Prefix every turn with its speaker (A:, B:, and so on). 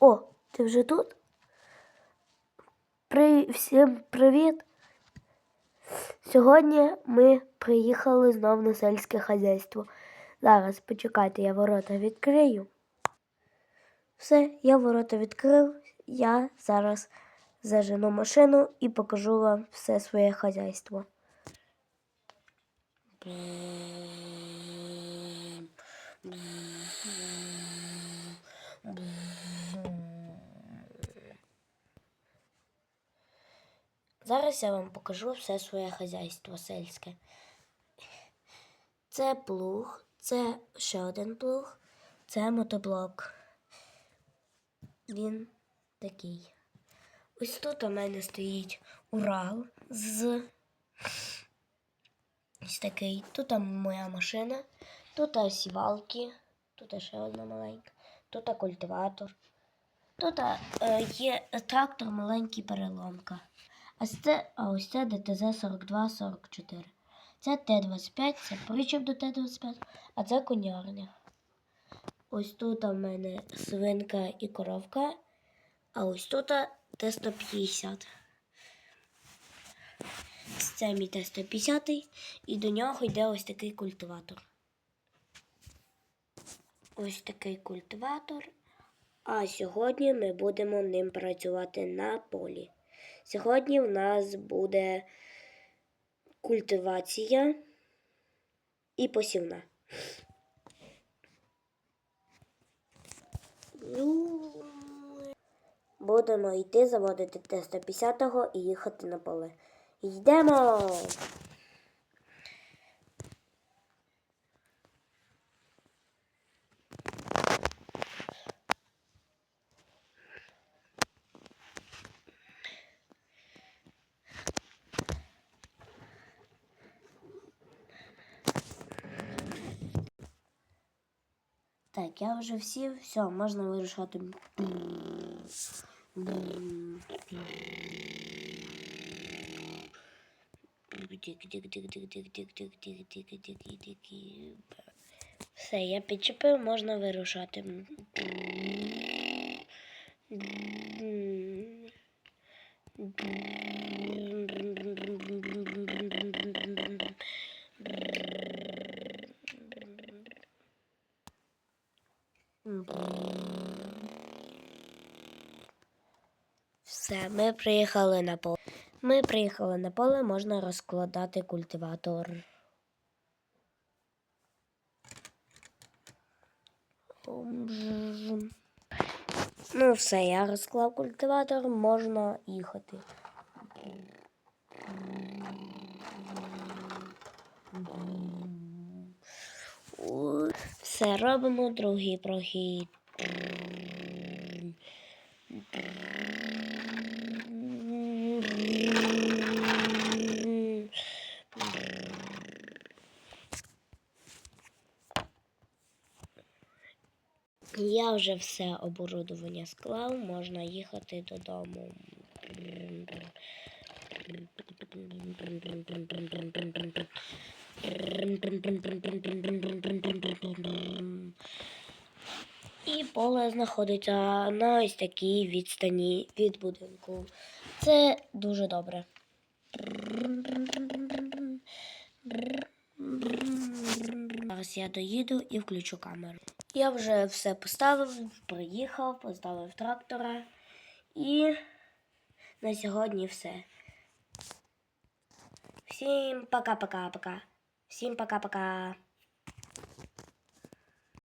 A: О, ти вже тут? При... Всім привіт! Сьогодні ми приїхали знов на сельське хазяйство. Зараз почекайте, я ворота відкрию. Все, я ворота відкрив. Я зараз зажену машину і покажу вам все своє хазяйство. Зараз я вам покажу все своє хазяйство сельське. Це плуг, це ще один плуг, це мотоблок. Він такий. Ось тут у мене стоїть Урал з ось такий. Тут моя машина, тут сівалки, тут ще одна маленька, тут культиватор. Тут е, є трактор маленький переломка. А це, а ось це ДТЗ 4244. Це Т-25, це причіп до Т-25, а це конярня. Ось тут у мене свинка і коровка, а ось тут Т-150. Це мій Т-150 і до нього йде ось такий культиватор. Ось такий культиватор. А сьогодні ми будемо ним працювати на полі. Сьогодні в нас буде культивація і посівна. Будемо йти заводити Т-150 і їхати на поле. Йдемо! Так, я вже всі, все, можна вирушати. Все, я підчепив, можна вирушати. Все, ми приїхали на поле. Ми приїхали на поле, можна розкладати культиватор. Ну, все, я розклав культиватор, можна їхати. О, Все, робимо другий прохід. Я вже все оборудовання склав, можна їхати додому. І поле знаходиться на ось такій відстані від будинку. Це дуже добре. Зараз я доїду і включу камеру. Я вже все поставив, приїхав, поставив трактора. І на сьогодні все. Всім пока-пока-пока. Всім пока-пока.